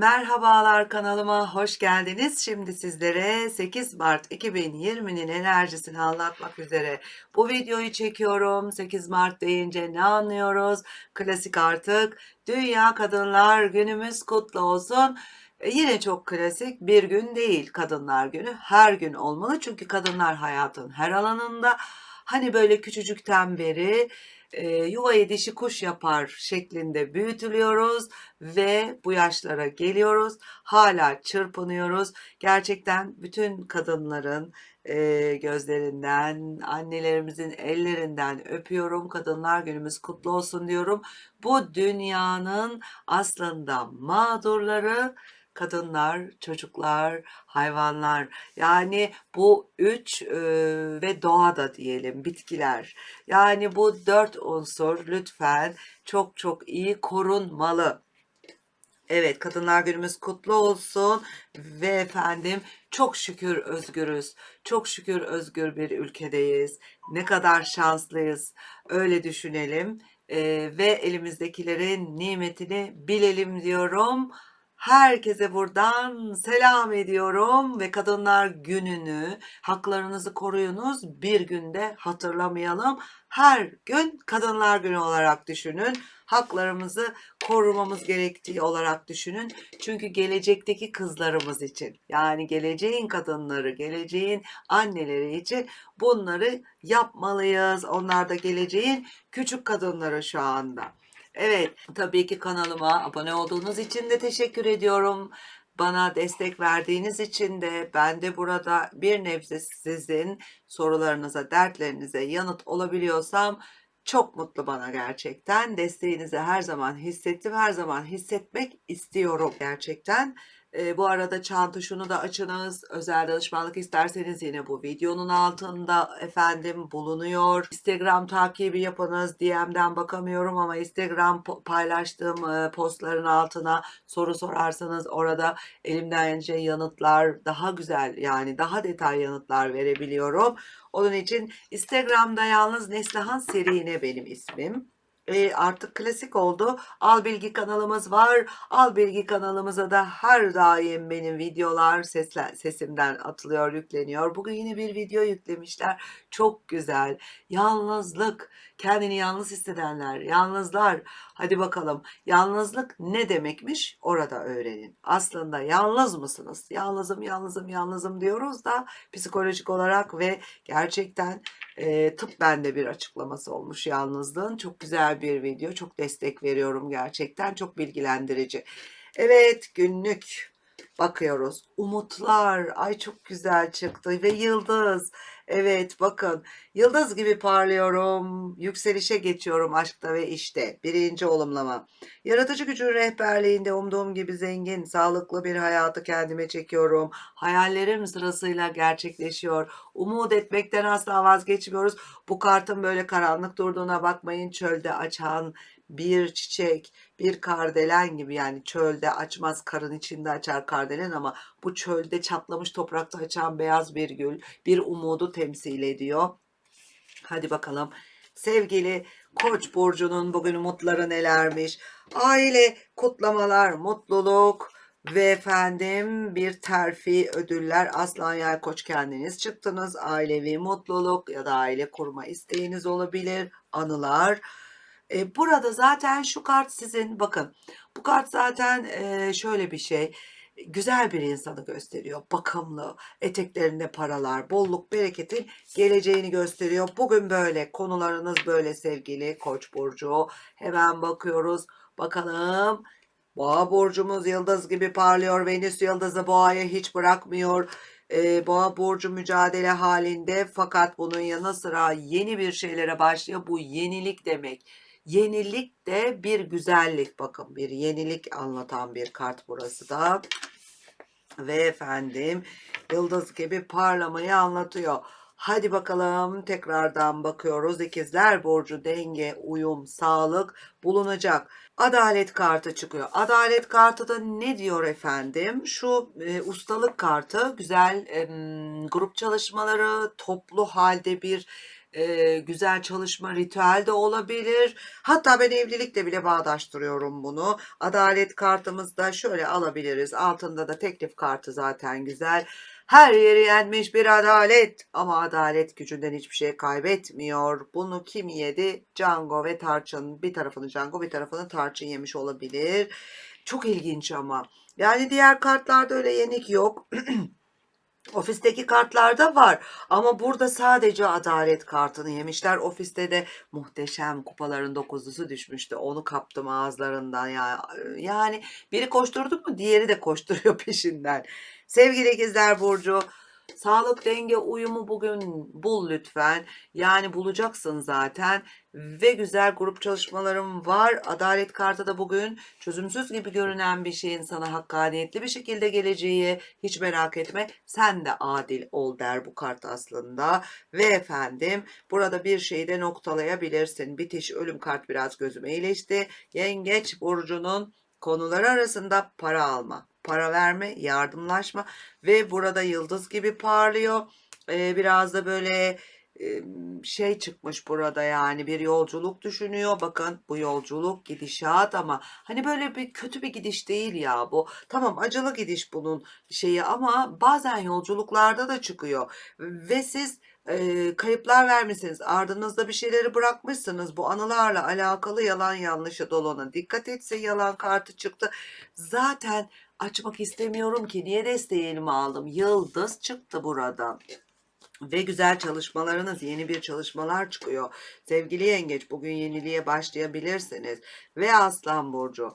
Merhabalar kanalıma hoş geldiniz. Şimdi sizlere 8 Mart 2020'nin enerjisini anlatmak üzere bu videoyu çekiyorum. 8 Mart deyince ne anlıyoruz? Klasik artık. Dünya Kadınlar Günümüz kutlu olsun. E, Yine çok klasik bir gün değil Kadınlar Günü. Her gün olmalı çünkü kadınlar hayatın her alanında. Hani böyle küçücükten beri e, yuvayı dişi kuş yapar şeklinde büyütülüyoruz ve bu yaşlara geliyoruz. Hala çırpınıyoruz. Gerçekten bütün kadınların e, gözlerinden, annelerimizin ellerinden öpüyorum. Kadınlar Günümüz kutlu olsun diyorum. Bu dünyanın aslında mağdurları kadınlar, çocuklar, hayvanlar. Yani bu üç e, ve doğada diyelim bitkiler. Yani bu dört unsur lütfen çok çok iyi korunmalı. Evet, Kadınlar Günümüz kutlu olsun ve efendim çok şükür özgürüz. Çok şükür özgür bir ülkedeyiz. Ne kadar şanslıyız. Öyle düşünelim Ee, ve elimizdekilerin nimetini bilelim diyorum. Herkese buradan selam ediyorum ve Kadınlar Günü'nü haklarınızı koruyunuz. Bir günde hatırlamayalım. Her gün Kadınlar Günü olarak düşünün. Haklarımızı korumamız gerektiği olarak düşünün. Çünkü gelecekteki kızlarımız için yani geleceğin kadınları, geleceğin anneleri için bunları yapmalıyız. Onlar da geleceğin küçük kadınları şu anda. Evet, tabii ki kanalıma abone olduğunuz için de teşekkür ediyorum. Bana destek verdiğiniz için de ben de burada bir nebze sizin sorularınıza, dertlerinize yanıt olabiliyorsam çok mutlu bana gerçekten. Desteğinizi her zaman hissettim, her zaman hissetmek istiyorum gerçekten. Ee, bu arada çan tuşunu da açınız. Özel danışmanlık isterseniz yine bu videonun altında efendim bulunuyor. Instagram takibi yapınız. DM'den bakamıyorum ama Instagram paylaştığım e, postların altına soru sorarsanız orada elimdence yanıtlar daha güzel yani daha detay yanıtlar verebiliyorum. Onun için Instagram'da yalnız Neslihan Serine benim ismim. E, artık klasik oldu. Al Bilgi kanalımız var. Al Bilgi kanalımıza da her daim benim videolar sesle, sesimden atılıyor, yükleniyor. Bugün yine bir video yüklemişler. Çok güzel. Yalnızlık, kendini yalnız hissedenler, yalnızlar. Hadi bakalım. Yalnızlık ne demekmiş? Orada öğrenin. Aslında yalnız mısınız? Yalnızım, yalnızım, yalnızım diyoruz da psikolojik olarak ve gerçekten e, tıp bende bir açıklaması olmuş yalnızlığın. Çok güzel bir video. Çok destek veriyorum gerçekten. Çok bilgilendirici. Evet günlük bakıyoruz. Umutlar. Ay çok güzel çıktı ve yıldız. Evet bakın yıldız gibi parlıyorum. Yükselişe geçiyorum aşkta ve işte. Birinci olumlama. Yaratıcı gücün rehberliğinde umduğum gibi zengin, sağlıklı bir hayatı kendime çekiyorum. Hayallerim sırasıyla gerçekleşiyor. Umut etmekten asla vazgeçmiyoruz. Bu kartın böyle karanlık durduğuna bakmayın. Çölde açan bir çiçek, bir kardelen gibi yani çölde açmaz karın içinde açar kardelen ama bu çölde çatlamış toprakta açan beyaz bir gül bir umudu temsil ediyor. Hadi bakalım sevgili Koç burcunun bugün umutları nelermiş? Aile kutlamalar, mutluluk ve efendim bir terfi ödüller Aslan Yay Koç kendiniz çıktınız. Ailevi mutluluk ya da aile kurma isteğiniz olabilir. Anılar. E, burada zaten şu kart sizin bakın bu kart zaten e, şöyle bir şey güzel bir insanı gösteriyor. Bakımlı, eteklerinde paralar, bolluk, bereketin geleceğini gösteriyor. Bugün böyle konularınız böyle sevgili Koç burcu. Hemen bakıyoruz. Bakalım Boğa burcumuz yıldız gibi parlıyor. Venüs yıldızı boğayı hiç bırakmıyor. Ee, boğa burcu mücadele halinde fakat bunun yanı sıra yeni bir şeylere başlıyor. Bu yenilik demek. Yenilik de bir güzellik bakın bir yenilik anlatan bir kart burası da. Ve efendim yıldız gibi parlamayı anlatıyor. Hadi bakalım tekrardan bakıyoruz. İkizler Burcu denge, uyum, sağlık bulunacak. Adalet kartı çıkıyor. Adalet kartı da ne diyor efendim? Şu e, ustalık kartı güzel e, grup çalışmaları, toplu halde bir e, güzel çalışma ritüel de olabilir. Hatta ben evlilikle bile bağdaştırıyorum bunu. Adalet kartımızda şöyle alabiliriz. Altında da teklif kartı zaten güzel. Her yeri yenmiş bir adalet ama adalet gücünden hiçbir şey kaybetmiyor. Bunu kim yedi? Django ve Tarçın. Bir tarafını Django bir tarafını Tarçın yemiş olabilir. Çok ilginç ama. Yani diğer kartlarda öyle yenik yok. Ofisteki kartlarda var ama burada sadece adalet kartını yemişler. Ofiste de muhteşem kupaların dokuzlusu düşmüştü. Onu kaptım ağızlarından ya. Yani biri koşturdu mu diğeri de koşturuyor peşinden. Sevgili ikizler Burcu, sağlık denge uyumu bugün bul lütfen. Yani bulacaksın zaten ve güzel grup çalışmalarım var. Adalet kartı da bugün çözümsüz gibi görünen bir şeyin sana hakkaniyetli bir şekilde geleceği hiç merak etme. Sen de adil ol der bu kart aslında. Ve efendim burada bir şeyi de noktalayabilirsin. Bitiş ölüm kart biraz gözüme iyileşti. Yengeç burcunun konuları arasında para alma, para verme, yardımlaşma ve burada yıldız gibi parlıyor. Ee, biraz da böyle e, şey çıkmış burada yani bir yolculuk düşünüyor. Bakın bu yolculuk gidişat ama hani böyle bir kötü bir gidiş değil ya bu. Tamam acılı gidiş bunun şeyi ama bazen yolculuklarda da çıkıyor ve siz e, kayıplar vermişsiniz. Ardınızda bir şeyleri bırakmışsınız. Bu anılarla alakalı yalan yanlışı dolana dikkat etse yalan kartı çıktı. Zaten açmak istemiyorum ki niye desteği elime aldım. Yıldız çıktı buradan ve güzel çalışmalarınız, yeni bir çalışmalar çıkıyor. Sevgili yengeç bugün yeniliğe başlayabilirsiniz. Ve Aslan Burcu.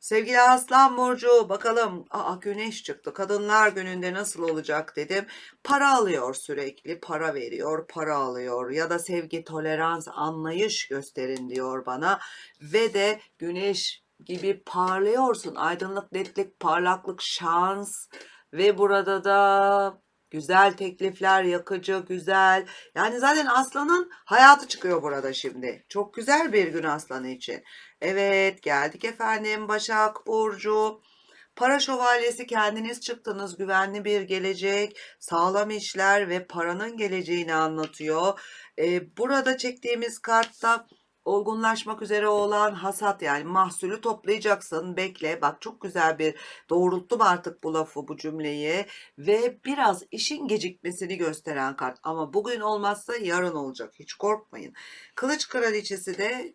Sevgili Aslan Burcu bakalım aa güneş çıktı. Kadınlar gününde nasıl olacak dedim. Para alıyor sürekli, para veriyor, para alıyor ya da sevgi, tolerans, anlayış gösterin diyor bana. Ve de güneş gibi parlıyorsun. Aydınlık, netlik, parlaklık, şans ve burada da Güzel teklifler, yakıcı, güzel. Yani zaten aslanın hayatı çıkıyor burada şimdi. Çok güzel bir gün aslanı için. Evet, geldik efendim Başak Burcu. Para şövalyesi kendiniz çıktınız. Güvenli bir gelecek, sağlam işler ve paranın geleceğini anlatıyor. Ee, burada çektiğimiz kartta olgunlaşmak üzere olan hasat yani mahsulü toplayacaksın. Bekle. Bak çok güzel bir doğrulttum artık bu lafı bu cümleyi ve biraz işin gecikmesini gösteren kart. Ama bugün olmazsa yarın olacak. Hiç korkmayın. Kılıç kraliçesi de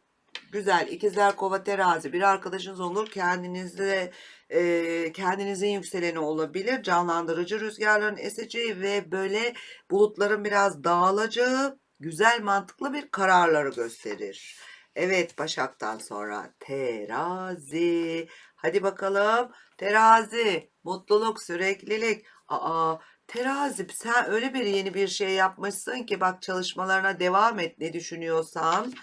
güzel. İkizler kova terazi. Bir arkadaşınız olur. Kendinizde e, kendinizin yükseleni olabilir. Canlandırıcı rüzgarların eseceği ve böyle bulutların biraz dağılacağı güzel mantıklı bir kararları gösterir. Evet Başak'tan sonra terazi. Hadi bakalım terazi. Mutluluk, süreklilik. Aa terazi sen öyle bir yeni bir şey yapmışsın ki bak çalışmalarına devam et ne düşünüyorsan.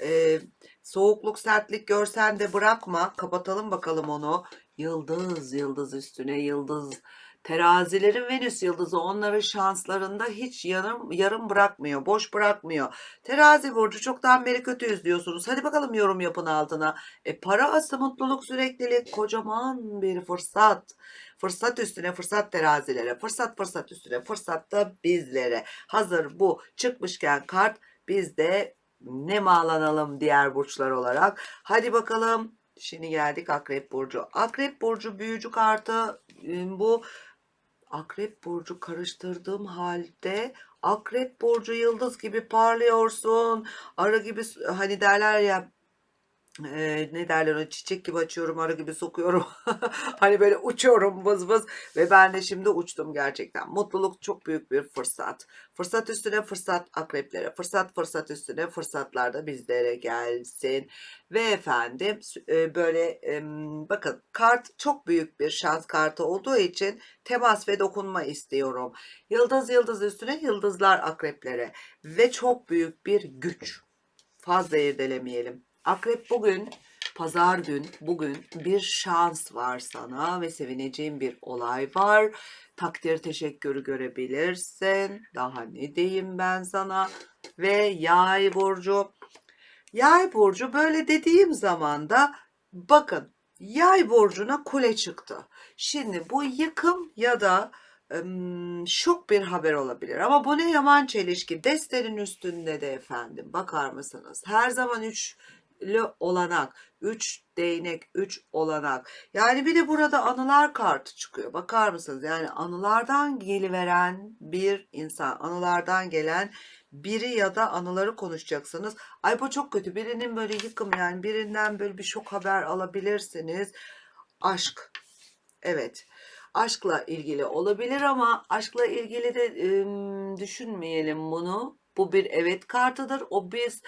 Ee, soğukluk, sertlik görsen de bırakma. Kapatalım bakalım onu. Yıldız, yıldız üstüne yıldız Terazilerin Venüs yıldızı onların şanslarında hiç yarım, yarım bırakmıyor, boş bırakmıyor. Terazi burcu çoktan beri kötüyüz diyorsunuz. Hadi bakalım yorum yapın altına. E, para ası, mutluluk, süreklilik, kocaman bir fırsat. Fırsat üstüne fırsat terazilere, fırsat fırsat üstüne fırsat da bizlere. Hazır bu çıkmışken kart biz de ne bağlanalım diğer burçlar olarak. Hadi bakalım. Şimdi geldik Akrep Burcu. Akrep Burcu büyücü kartı bu Akrep burcu karıştırdığım halde akrep burcu yıldız gibi parlıyorsun. Arı gibi hani derler ya e, ne derler o çiçek gibi açıyorum arı gibi sokuyorum. Hani böyle uçuyorum vız vız ve ben de şimdi uçtum gerçekten. Mutluluk çok büyük bir fırsat. Fırsat üstüne fırsat akreplere fırsat fırsat üstüne fırsatlar da bizlere gelsin. Ve efendim e, böyle e, bakın kart çok büyük bir şans kartı olduğu için temas ve dokunma istiyorum. Yıldız yıldız üstüne yıldızlar akreplere ve çok büyük bir güç. Fazla irdelemeyelim Akrep bugün, pazar gün, bugün bir şans var sana ve sevineceğin bir olay var. Takdir teşekkürü görebilirsin. Daha ne diyeyim ben sana? Ve yay burcu. Yay burcu böyle dediğim zaman da bakın yay burcuna kule çıktı. Şimdi bu yıkım ya da şok bir haber olabilir. Ama bu ne yaman çelişki. Destenin üstünde de efendim bakar mısınız? Her zaman üçlü olanak, üç değnek, üç olanak. Yani bir de burada anılar kartı çıkıyor. Bakar mısınız? Yani anılardan geliveren bir insan, anılardan gelen biri ya da anıları konuşacaksınız. Ay bu çok kötü. Birinin böyle yıkım yani birinden böyle bir şok haber alabilirsiniz. Aşk. Evet. Aşkla ilgili olabilir ama aşkla ilgili de ım, düşünmeyelim bunu. Bu bir evet kartıdır. O biz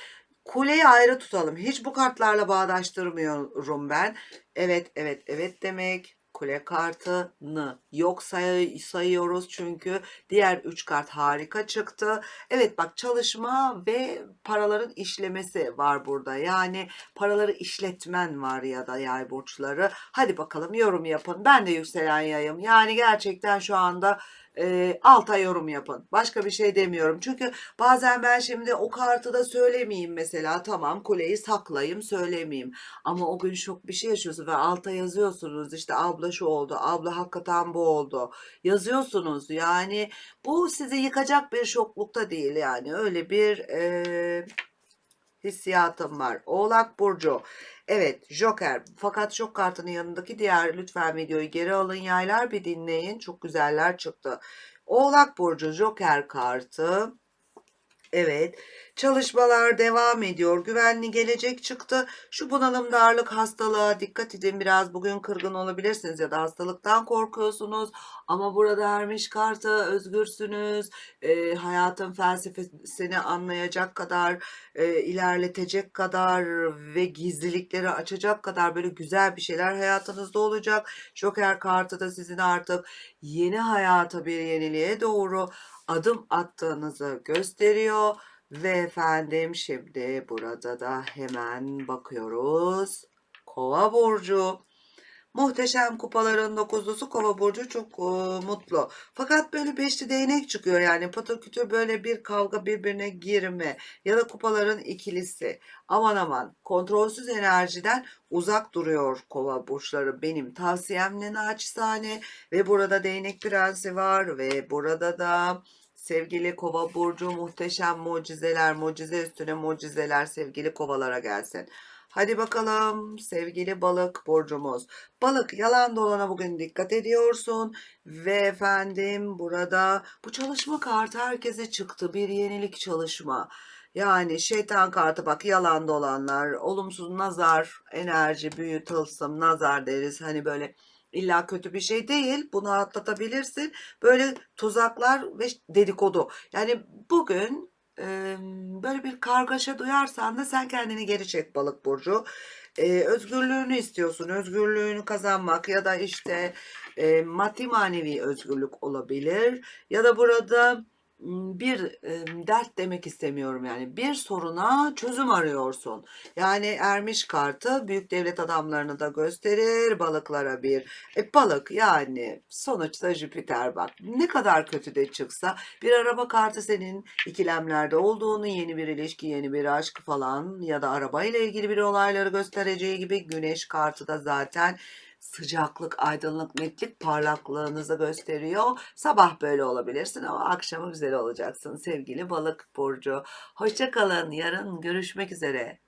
kuleyi ayrı tutalım. Hiç bu kartlarla bağdaştırmıyorum ben. Evet, evet, evet demek. Kule kartını yok say sayıyoruz çünkü diğer üç kart harika çıktı. Evet bak çalışma ve paraların işlemesi var burada. Yani paraları işletmen var ya da yay burçları. Hadi bakalım yorum yapın. Ben de yükselen yayım. Yani gerçekten şu anda e, alta yorum yapın. Başka bir şey demiyorum. Çünkü bazen ben şimdi o kartı da söylemeyeyim mesela. Tamam kuleyi saklayayım söylemeyeyim. Ama o gün şok bir şey yaşıyorsunuz ve alta yazıyorsunuz. İşte abla şu oldu. Abla hakikaten bu oldu. Yazıyorsunuz. Yani bu sizi yıkacak bir şoklukta değil yani. Öyle bir e, hissiyatım var. Oğlak Burcu. Evet Joker. Fakat şok kartının yanındaki diğer lütfen videoyu geri alın yaylar bir dinleyin. Çok güzeller çıktı. Oğlak Burcu Joker kartı. Evet. Çalışmalar devam ediyor. Güvenli gelecek çıktı. Şu bunalım darlık hastalığa dikkat edin. Biraz bugün kırgın olabilirsiniz ya da hastalıktan korkuyorsunuz. Ama burada ermiş kartı özgürsünüz. E, hayatın felsefesini anlayacak kadar, e, ilerletecek kadar ve gizlilikleri açacak kadar böyle güzel bir şeyler hayatınızda olacak. Joker kartı da sizin artık yeni hayata bir yeniliğe doğru adım attığınızı gösteriyor. Ve efendim şimdi burada da hemen bakıyoruz. Kova burcu. Muhteşem kupaların dokuzlusu Kova burcu çok e, mutlu. Fakat böyle beşli değnek çıkıyor yani patır kütür böyle bir kavga birbirine girme ya da kupaların ikilisi. Aman aman kontrolsüz enerjiden uzak duruyor kova burçları benim tavsiyem ne naçizane ve burada değnek prensi var ve burada da Sevgili kova burcu muhteşem mucizeler, mucize üstüne mucizeler sevgili kovalara gelsin. Hadi bakalım sevgili balık burcumuz. Balık yalan dolana bugün dikkat ediyorsun. Ve efendim burada bu çalışma kartı herkese çıktı. Bir yenilik çalışma. Yani şeytan kartı bak yalan dolanlar, olumsuz nazar, enerji, büyü, tılsım, nazar deriz. Hani böyle İlla kötü bir şey değil. Bunu atlatabilirsin. Böyle tuzaklar ve dedikodu. Yani bugün e, böyle bir kargaşa duyarsan da sen kendini geri çek balık burcu. E, özgürlüğünü istiyorsun. Özgürlüğünü kazanmak ya da işte e, maddi manevi özgürlük olabilir. Ya da burada bir dert demek istemiyorum yani bir soruna çözüm arıyorsun. Yani ermiş kartı büyük devlet adamlarını da gösterir balıklara bir. E, balık yani sonuçta Jüpiter bak ne kadar kötü de çıksa bir araba kartı senin ikilemlerde olduğunu yeni bir ilişki yeni bir aşk falan ya da arabayla ilgili bir olayları göstereceği gibi güneş kartı da zaten sıcaklık, aydınlık, netlik parlaklığınızı gösteriyor. Sabah böyle olabilirsin ama akşamı güzel olacaksın sevgili balık burcu. Hoşçakalın. Yarın görüşmek üzere.